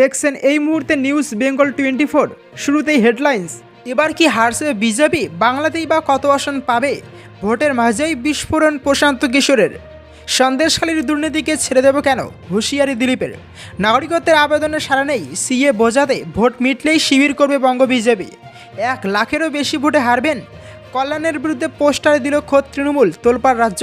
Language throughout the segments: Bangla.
দেখছেন এই মুহূর্তে নিউজ বেঙ্গল টোয়েন্টি ফোর শুরুতেই হেডলাইন্স এবার কি হারছে বিজেপি? বাংলাতেই বা কত আসন পাবে? ভোটের মাঝেই বিস্ফোরণ প্রশান্ত কিশোরের। সন্দেশখালীর দুর্নীতিকে ছেড়ে দেব কেন? হুঁশিয়ারি দিলীপের। নাগরিকত্বের আবেদনের সারা নেই। সিএ বোঝাতে ভোট মিটলেই শিবির করবে বঙ্গ বিজেপি। এক লাখেরও বেশি ভোটে হারবেন। কল্যাণের বিরুদ্ধে পোস্টারে দিল খোদ তৃণমূল, তোলপাড় রাজ্য।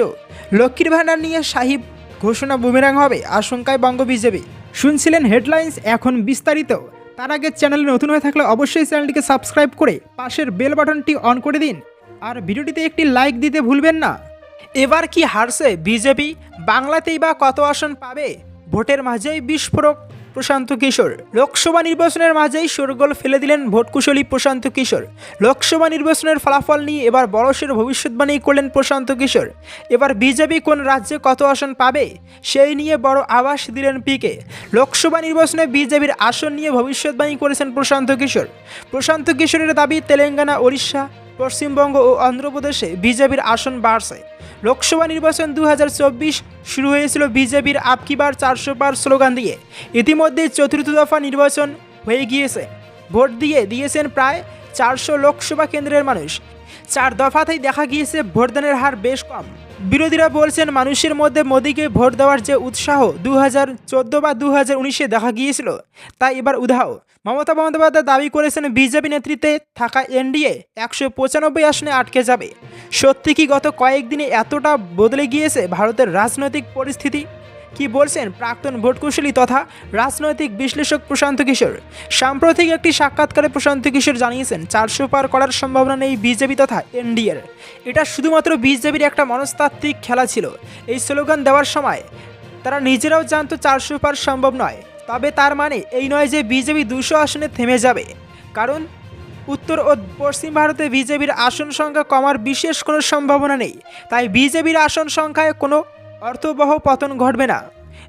লক্ষ্মীর ভাণ্ডার নিয়ে সাহিব ঘোষণা বুমেরাং হবে, আশঙ্কায় বঙ্গ বিজেপি। শুনছিলেন হেডলাইন্স এখন বিস্তারিত। তার আগে চ্যানেলে নতুন হয়ে থাকলে অবশ্যই চ্যানেলটিকে সাবস্ক্রাইব করে পাশের বেল বাটনটি অন করে দিন। আর ভিডিওটিতে একটি লাইক দিতে ভুলবেন না। এবার কি হারছে বিজেপি? বাংলাতেই বা কত আসন পাবে? ভোটের মাঝেই বিস্ফোরক প্রশান্ত কিশোর। লোকসভা নির্বাচনের মাঝেই শোরগোল ফেলে দিলেন ভোটকুশলী প্রশান্ত কিশোর। লোকসভা নির্বাচনের ফলাফল নিয়ে এবার বড়সের ভবিষ্যৎবাণী করলেন প্রশান্ত কিশোর। এবার বিজেপি কোন রাজ্যে কত আসন পাবে, সেই নিয়ে বড় আভাস দিলেন পিকে। লোকসভা নির্বাচনে বিজেপির আসন নিয়ে ভবিষ্যৎবাণী করেছেন প্রশান্ত কিশোর। প্রশান্ত কিশোরের দাবি তেলেঙ্গানা, ওড়িশা, পশ্চিমবঙ্গ ও অন্ধ্রপ্রদেশে বিজেপির আসন বাড়ছে। লোকসভা নির্বাচন দু হাজার চব্বিশ শুরু হয়েছিল বিজেপির আপকিবার চারশো পার স্লোগান দিয়ে। ইতিমধ্যে চতুর্থ দফা নির্বাচন হয়ে গিয়েছে। ভোট দিয়ে দিয়েছেন প্রায় চারশো লোকসভা কেন্দ্রের মানুষ। চার দফাতেই দেখা গিয়েছে ভোটদানের হার বেশ কম। বিরোধীরা বলছেন মানুষের মধ্যে মোদীকে ভোট দেওয়ার যে উৎসাহ দু হাজার চোদ্দ বা দু হাজার উনিশে দেখা গিয়েছিল, তা এবার উধাও। মমতা বন্দ্যোপাধ্যায় দাবি করেছেন বিজেপি নেতৃত্বে থাকা এনডিএ একশো পঁচানব্বই আসনে আটকে যাবে। সত্যি কি গত কয়েকদিনে এতটা বদলে গিয়েছে ভারতের রাজনৈতিক পরিস্থিতি? কি বলছেন প্রাক্তন ভোটকুশলী তথা রাজনৈতিক বিশ্লেষক প্রশান্ত কিশোর? সাম্প্রতিক একটি সাক্ষাৎকারে প্রশান্ত কিশোর জানিয়েছেন চারশো পার করার সম্ভাবনা নেই বিজেপি তথা এনডিএর। এটা শুধুমাত্র বিজেপির একটা মনস্তাত্ত্বিক খেলা ছিল। এই স্লোগান দেওয়ার সময় তারা নিজেরাও জানতো চারশো পার সম্ভব নয়। তবে তার মানে এই নয় যে বিজেপি দুশো আসনে থেমে যাবে। কারণ উত্তর ও পশ্চিম ভারতে বিজেপির আসন সংখ্যা কমার বিশেষ কোনো সম্ভাবনা নেই। তাই বিজেপির আসন সংখ্যায় কোনো অর্থবহ পতন ঘটবে না।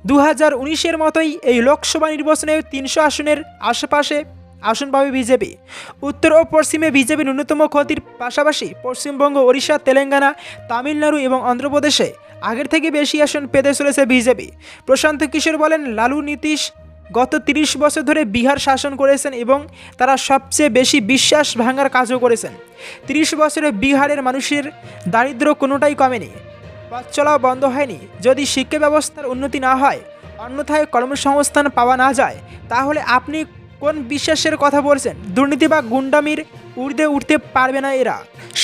দু হাজার উনিশের মতোই এই লোকসভা নির্বাচনে তিনশো আসনের আশেপাশে আসন পাবে বিজেপি। উত্তর ও পশ্চিমে বিজেপি ন্যূনতম ক্ষতির পাশাপাশি পশ্চিমবঙ্গ, ওড়িশা, তেলেঙ্গানা, তামিলনাড়ু এবং অন্ধ্রপ্রদেশে আগের থেকে বেশি আসন পেতে চলেছে বিজেপি। প্রশান্ত কিশোর বলেন, লালু নীতিশ গত তিরিশ বছর ধরে বিহার শাসন করেছেন এবং তারা সবচেয়ে বেশি বিশ্বাস ভাঙার কাজও করেছেন। তিরিশ বছরে বিহারের মানুষের দারিদ্র কোনোটাই কমেনি। পথ চলাও বন্ধ হয়নি। যদি শিক্ষা ব্যবস্থার উন্নতি না হয়, অন্যথায় কর্মসংস্থান পাওয়া না যায়, তাহলে আপনি কোন বিশ্বাসের কথা বলছেন? দুর্নীতি বা গুন্ডামির উড়তে উঠতে পারবে না এরা।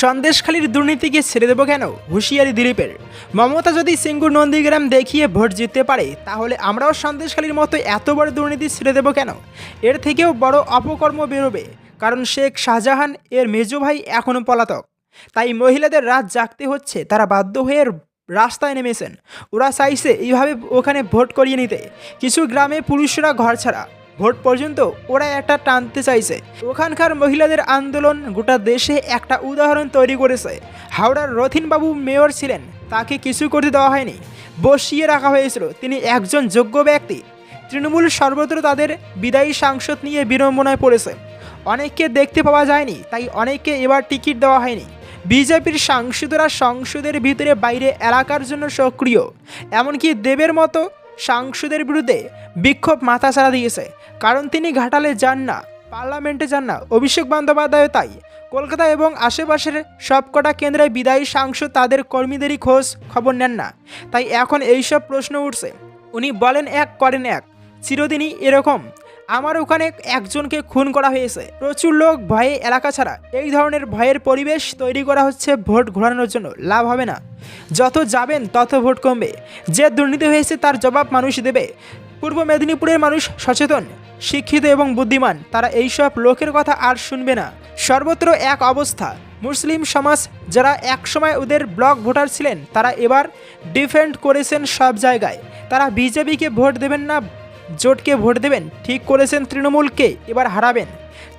সন্দেশখালীর দুর্নীতিকে ছেড়ে দেবো কেন? হুঁশিয়ারি দিলীপের। মমতা যদি সিঙ্গুর নন্দীগ্রাম দেখিয়ে ভোট জিততে পারে, তাহলে আমরাও সন্দেশখালীর মতো এত বড় দুর্নীতি ছেড়ে দেবো কেন? এর থেকেও বড় অপকর্ম বেরোবে, কারণ শেখ শাহজাহান এর মেজো ভাই এখনও পলাতক। তাই মহিলাদের রাত জাগতে হচ্ছে, তারা বাধ্য হয়ে রাস্তায় নেমেছেন। ওরা চাইছে এইভাবে ওখানে ভোট করিয়ে নিতে। কিছু গ্রামে পুরুষরা ঘর ছাড়া। ভোট পর্যন্ত ওরা একটা টানতে চাইছে। ওখানকার মহিলাদের আন্দোলন গোটা দেশে একটা উদাহরণ তৈরি করেছে। হাওড়ার রথিনবাবু মেয়র ছিলেন। তাকে কিছু করতে দেওয়া হয়নি। বসিয়ে রাখা হয়েছিল। তিনি একজন যোগ্য ব্যক্তি। তৃণমূল সর্বত্র তাদের বিদায়ী সাংসদ নিয়ে বিড়ম্বনায় পড়েছে। অনেককে দেখতে পাওয়া যায়নি, তাই অনেককে এবার টিকিট দেওয়া হয়নি। বিজেপির সাংসদরা সংসদের ভিতরে বাইরে এলাকার জন্য সক্রিয়। এমনকি দেবের মতো সাংসদের বিরুদ্ধে বিক্ষোভ মাথাছাড়া দিয়েছে। কারণ তিনি ঘাটালে যান না, পার্লামেন্টে যান না। অভিষেক বন্দ্যোপাধ্যায় তাই কলকাতা এবং আশেপাশের সবকটা কেন্দ্রে বিদায়ী সাংসদ তাদের কর্মীদেরই খোঁজ খবর নেন না। তাই এখন এইসব প্রশ্ন উঠছে। উনি বলেন এক, করেন এক। চিরদিনই এরকম আমার ওখানে একজনকে খুন করা হয়েছে। প্রচুর লোক ভয়ে এলাকা ছাড়া। এই ধরনের ভয়ের পরিবেশ তৈরি করা হচ্ছে ভোট ঘোরানোর জন্য। লাভ হবে না। যত যাবেন, তত ভোট কমবে। যে দুর্নীতি হয়েছে, তার জবাব মানুষ দেবে। পূর্ব মেদিনীপুরের মানুষ সচেতন, শিক্ষিত এবং বুদ্ধিমান। তারা এইসব লোকের কথা আর শুনবে না। সর্বত্র এক অবস্থা। মুসলিম সমাজ, যারা একসময় ওদের ব্লক ভোটার ছিলেন, তারা এবার ডিফেন্ড করেছেন সব জায়গায়। তারা বিজেপিকে ভোট দেবেন না জোটকে ভোট দেবেন, ঠিক করেছেন তৃণমূলকে, এবার হারাবেন।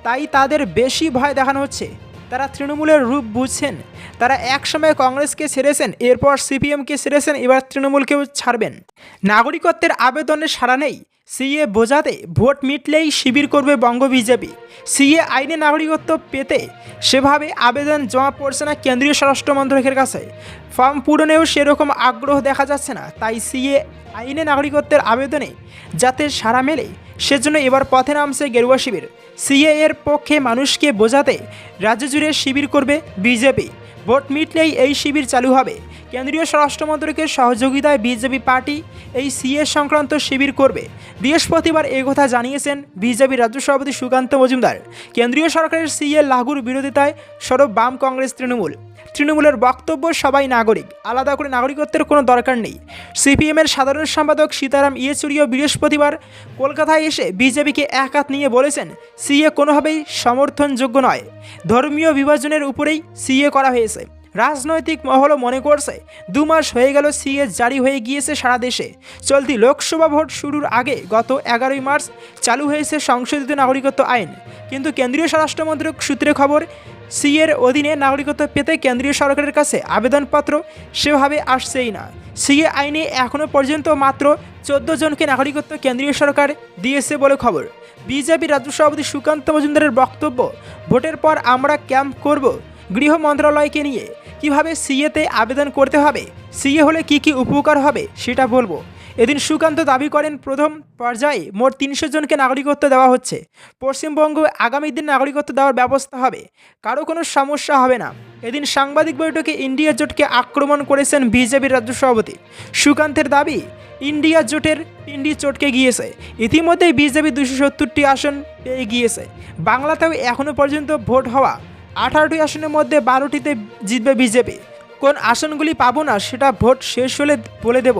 তাই তাদের বেশি ভয় দেখানো হচ্ছে। তারা তৃণমূলের রূপ বুঝছেন। তারা একসময় কংগ্রেসকে ছেড়েছেন, এরপর সিপিএমকে ছেড়েছেন, এবার তৃণমূলকেও ছাড়বেন। নাগরিকত্বের আবেদনের সাড়া নেই। সিএ বোঝাতে ভোট মিটলেই শিবির করবে বঙ্গ বিজেপি। সিএ আইনে নাগরিকত্ব পেতে সেভাবে আবেদন জমা পড়ছে না কেন্দ্রীয় স্বরাষ্ট্র মন্ত্রকের কাছে। ফর্ম পূরণেও সেরকম আগ্রহ দেখা যাচ্ছে না, তাই সিএ আইনে নাগরিকত্বের আবেদনে যাতে সারা মেলে, সেজন্য এবার পথে নামছে গেরুয়া শিবির। সিএ এর পক্ষে মানুষকে বোঝাতে রাজ্য জুড়ে শিবির করবে বিজেপি। ভোট মিটলেই এই শিবির চালু হবে। কেন্দ্রীয় স্বরাষ্ট্র মন্ত্রকের সহযোগিতায় বিজেপি পার্টি এই সিএ সংক্রান্ত শিবির করবে। বৃহস্পতিবার কথা জানিয়েছেন বিজেপি রাজ্য সভাপতি সুকান্ত মজুমদার। কেন্দ্রীয় সরকারের সিএ লাগুর বিরোধিতায় সরব বাম কংগ্রেস তৃণমূল। তৃণমূলের বক্তব্য সবাই নাগরিক। আলাদা করে নাগরিকত্বের কোনো দরকার নেই। সিপিএমের সাধারণ সম্পাদক সীতারাম ইয়েচুরিও বৃহস্পতিবার কলকাতায় এসে বিজেপিকে এক হাত নিয়ে বলেছেন, সিএ কোনোভাবেই সমর্থনযোগ্য নয়। ধর্মীয় বিভাজনের উপরেই সিএ করা হয়েছে। রাজনৈতিক মহলও মনে করছে, দু মাস হয়ে গেল সিএস জারি হয়ে গিয়েছে সারা দেশে। চলতি লোকসভা ভোট শুরুর আগে গত এগারোই মার্চ চালু হয়েছে সংশোধিত নাগরিকত্ব আইন। কিন্তু কেন্দ্রীয় স্বরাষ্ট্রমন্ত্রক সূত্রে খবর, সিএর অধীনে নাগরিকত্ব পেতে কেন্দ্রীয় সরকারের কাছে আবেদনপত্র সেভাবে আসছেই না। সিএ আইনে এখনও পর্যন্ত মাত্র চোদ্দ জনকে নাগরিকত্ব কেন্দ্রীয় সরকার দিয়েছে বলে খবর। বিজেপি রাজ্য সভাপতি সুকান্ত মজুমদারের বক্তব্য, ভোটের পর আমরা ক্যাম্প করব গৃহ মন্ত্রণালয়কে নিয়ে। কীভাবে সিএতে আবেদন করতে হবে? সিএ হলে কি কি উপকার হবে সেটা বলব। এদিন সুকান্ত দাবি করেন, প্রথম পর্যায়ে মোট তিনশো জনকে নাগরিকত্ব দেওয়া হচ্ছে। পশ্চিমবঙ্গ আগামী দিন নাগরিকত্ব দেওয়ার ব্যবস্থা হবে। কারও কোনো সমস্যা হবে না। এদিন সাংবাদিক বৈঠকে ইন্ডিয়া জোটকে আক্রমণ করেছেন বিজেপির রাজ্য সভাপতি। সুকান্তের দাবি, ইন্ডিয়া জোটের পিন্ডি চটকে গিয়েছে। ইতিমধ্যেই বিজেপি দুশো সত্তরটি আসন পেয়ে গিয়েছে। বাংলাতেও এখনও পর্যন্ত ভোট হওয়া আঠারোটি আসনের মধ্যে বারোটিতে জিতবে বিজেপি। কোন আসনগুলি পাবো না, সেটা ভোট শেষ হলে বলে দেব।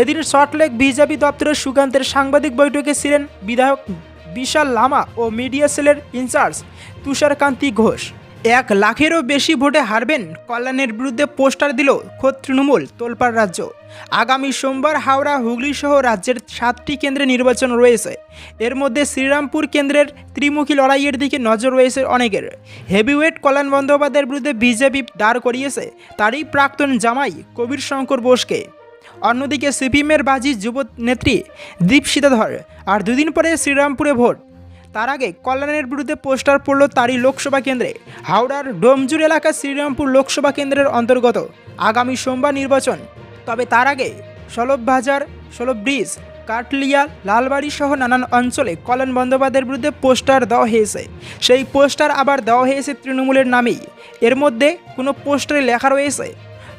এদিন সল্টলেক বিজেপি দপ্তরের সুকান্তের সাংবাদিক বৈঠকে ছিলেন বিধায়ক বিশাল লামা ও মিডিয়া সেলের ইনচার্জ তুষারকান্তি ঘোষ। এক লাখেরও বেশি ভোটে হারবেন। কল্যাণের বিরুদ্ধে পোস্টার দিল খোদ তৃণমূল, তোলপাড় রাজ্য। আগামী সোমবার হাওড়া, হুগলি সহ রাজ্যের সাতটি কেন্দ্রে নির্বাচন রয়েছে। এর মধ্যে শ্রীরামপুর কেন্দ্রের ত্রিমুখী লড়াইয়ের দিকে নজর রয়েছে অনেকের। হেভিওয়েট কল্যাণ বন্দ্যোপাধ্যায়ের বিরুদ্ধে বিজেপি দাঁড় করিয়েছে তারই প্রাক্তন জামাই কবির শঙ্কর বোসকে। অন্যদিকে সিপিএমের বাজি যুব নেত্রী দীপশিতা ধর আর দুদিন পরে শ্রীরামপুরে ভোট। তার আগে কল্যাণের বিরুদ্ধে পোস্টার পড়ল তারই লোকসভা কেন্দ্রে। হাওড়ার ডোমজুর এলাকা শ্রীরামপুর লোকসভা কেন্দ্রের অন্তর্গত। আগামী সোমবার নির্বাচন। তবে তার আগে সলভবাজার সলভ ব্রিজ, কাটলিয়া, লালবাড়ি সহ নানান অঞ্চলে কল্যাণ বন্দ্যোপাধ্যায়ের বিরুদ্ধে পোস্টার দেওয়া হয়েছে। সেই পোস্টার আবার দেওয়া হয়েছে তৃণমূলের নামেই। এর মধ্যে কোনো পোস্টারে লেখা রয়েছে,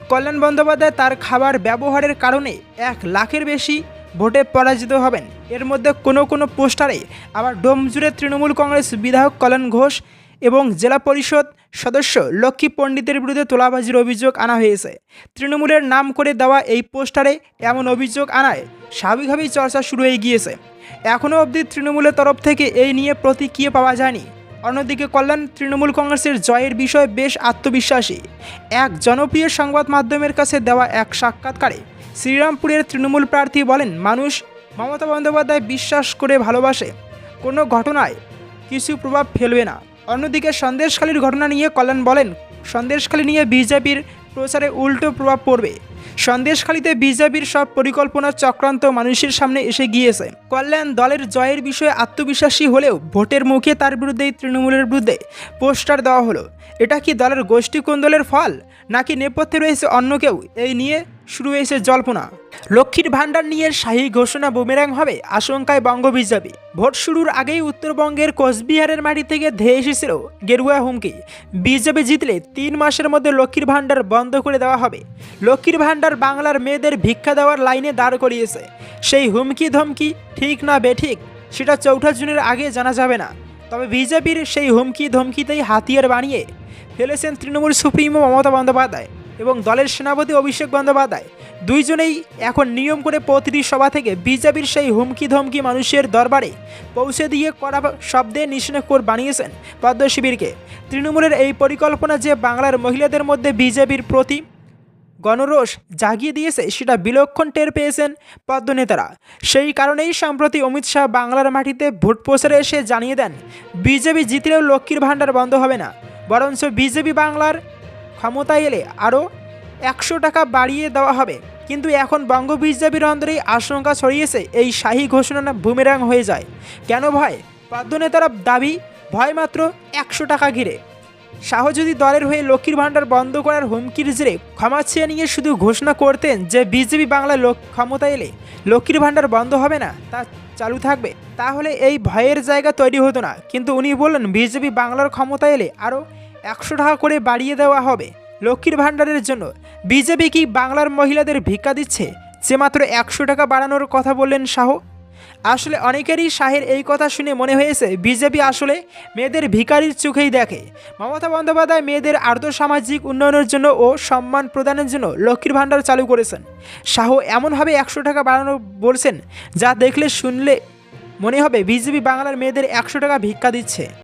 কল্যাণ বন্দ্যোপাধ্যায় তার খাবার ব্যবহারের কারণে এক লাখের বেশি ভোটে পরাজিত হবেন। এর মধ্যে কোনো কোনো পোস্টারে আবার ডোমজুড়ে তৃণমূল কংগ্রেস বিধায়ক কল্যাণ ঘোষ এবং জেলা পরিষদ সদস্য লক্ষ্মী পণ্ডিতের বিরুদ্ধে তোলাবাজির অভিযোগ আনা হয়েছে। তৃণমূলের নাম করে দেওয়া এই পোস্টারে এমন অভিযোগ আনায় স্বাভাবিকভাবেই চর্চা শুরু হয়ে গিয়েছে। এখনও অবধি তৃণমূলের তরফ থেকে এই নিয়ে প্রতিক্রিয়া পাওয়া যায়নি। অন্যদিকে কল্যাণ তৃণমূল কংগ্রেসের জয়ের বিষয়ে বেশ আত্মবিশ্বাসী। এক জনপ্রিয় সংবাদ মাধ্যমের কাছে দেওয়া এক সাক্ষাৎকারে শ্রীরামপুরের তৃণমূল প্রার্থী বলেন, মানুষ মমতা বন্দ্যোপাধ্যায় বিশ্বাস করে ভালোবাসে। কোনো ঘটনায় কিছু প্রভাব ফেলবে না। অন্যদিকে সন্দেশখালীর ঘটনা নিয়ে কল্যাণ বলেন, সন্দেশখালী নিয়ে বিজেপির প্রচারে উল্টো প্রভাব পড়বে। সন্দেশখালীতে বিজেপির সব পরিকল্পনা চক্রান্ত মানুষের সামনে এসে গিয়েছে। কল্যাণ দলের জয়ের বিষয়ে আত্মবিশ্বাসী হলেও ভোটের মুখে তার বিরুদ্ধেই তৃণমূলের বিরুদ্ধে পোস্টার দেওয়া হলো। এটা কি দলের গোষ্ঠী কোন্দলের ফল? নাকি নেপথ্যে রয়েছে অন্য কেউ? এই নিয়ে শুরু হয়েছে জল্পনা। লক্ষ্মীর ভাণ্ডার নিয়ে শাহী ঘোষণা বুমেরাং হবে আশঙ্কায় বঙ্গ বিজেপি। ভোট শুরুর আগেই উত্তরবঙ্গের কোচবিহারের মাটি থেকে ধেয়ে এসেছিল গেরুয়া হুমকি। বিজেপি জিতলে তিন মাসের মধ্যে লক্ষ্মীর ভাণ্ডার বন্ধ করে দেওয়া হবে। লক্ষ্মীর ভাণ্ডার বাংলার মেয়েদের ভিক্ষা দেওয়ার লাইনে দাঁড় করিয়েছে। সেই হুমকি ধমকি ঠিক না বেঠিক, সেটা চৌঠা জুনের আগে জানা যাবে না। তবে বিজেপির সেই হুমকি ধমকিতেই হাতিয়ার বানিয়ে ফেলেছেন তৃণমূল সুপ্রিমো মমতা বন্দ্যোপাধ্যায়। এবং দলের সেনাপতি অভিষেক বন্দ্যোপাধ্যায়। দুইজনেই এখন নিয়ম করে প্রতিটি সভা থেকে বিজেপির সেই হুমকি ধমকি মানুষের দরবারে পৌঁছে দিয়ে কড়া শব্দে নিশানকর বানিয়েছেন পদ্ম শিবিরকে। তৃণমূলের এই পরিকল্পনা যে বাংলার মহিলাদের মধ্যে বিজেপির প্রতি গণরোষ জাগিয়ে দিয়েছে, সেটা বিলক্ষণ টের পেয়েছেন পদ্মনেতারা। সেই কারণেই সম্প্রতি অমিত শাহ বাংলার মাটিতে ভোট প্রচারে এসে জানিয়ে দেন, বিজেপি জিতলেও লক্ষ্মীর ভাণ্ডার বন্ধ হবে না। বরঞ্চ বিজেপি বাংলার ক্ষমতায় এলে আরও একশো টাকা বাড়িয়ে দেওয়া হবে। কিন্তু এখন বঙ্গ বিজেপির অন্তরেই আশঙ্কা ছড়িয়েছে, এই শাহী ঘোষণা বুমেরাং হয়ে যায়। কেন ভয়? পদ্মনেতারা দাবি, ভয় মাত্র একশো টাকা ঘিরে। শাহ যদি দলের হয়ে লক্ষ্মীর ভাণ্ডার বন্ধ করার হুমকির জেরে ক্ষমা চেয়ে নিয়ে শুধু ঘোষণা করতেন যে বিজেপি বাংলা লোক ক্ষমতা এলে লক্ষ্মীর ভাণ্ডার বন্ধ হবে না, তা চালু থাকবে, তাহলে এই ভয়ের জায়গা তৈরি হতো না। কিন্তু উনি বললেন, বিজেপি বাংলার ক্ষমতা এলে আরও একশো টাকা করে বাড়িয়ে দেওয়া হবে। লক্ষ্মীর ভাণ্ডারের জন্য বিজেপি কি বাংলার মহিলাদের ভিক্ষা দিচ্ছে? যে মাত্র একশো টাকা বাড়ানোর কথা বললেন শাহ। আসলে অনেকেরই শাহের এই কথা শুনে মনে হয়েছে, বিজেপি আসলে মেয়েদের ভিখারির চোখেই দেখে। মমতা বন্দ্যোপাধ্যায় মেয়েদের আর্থসামাজিক উন্নয়নের জন্য ও সম্মান প্রদানের জন্য লক্ষ্মীর ভাণ্ডার চালু করেছেন। শাহ এমনভাবে একশো টাকা বাড়ানো বলছেন, যা দেখলে শুনলে মনে হবে বিজেপি বাংলার মেয়েদের একশো টাকা ভিক্ষা দিচ্ছে।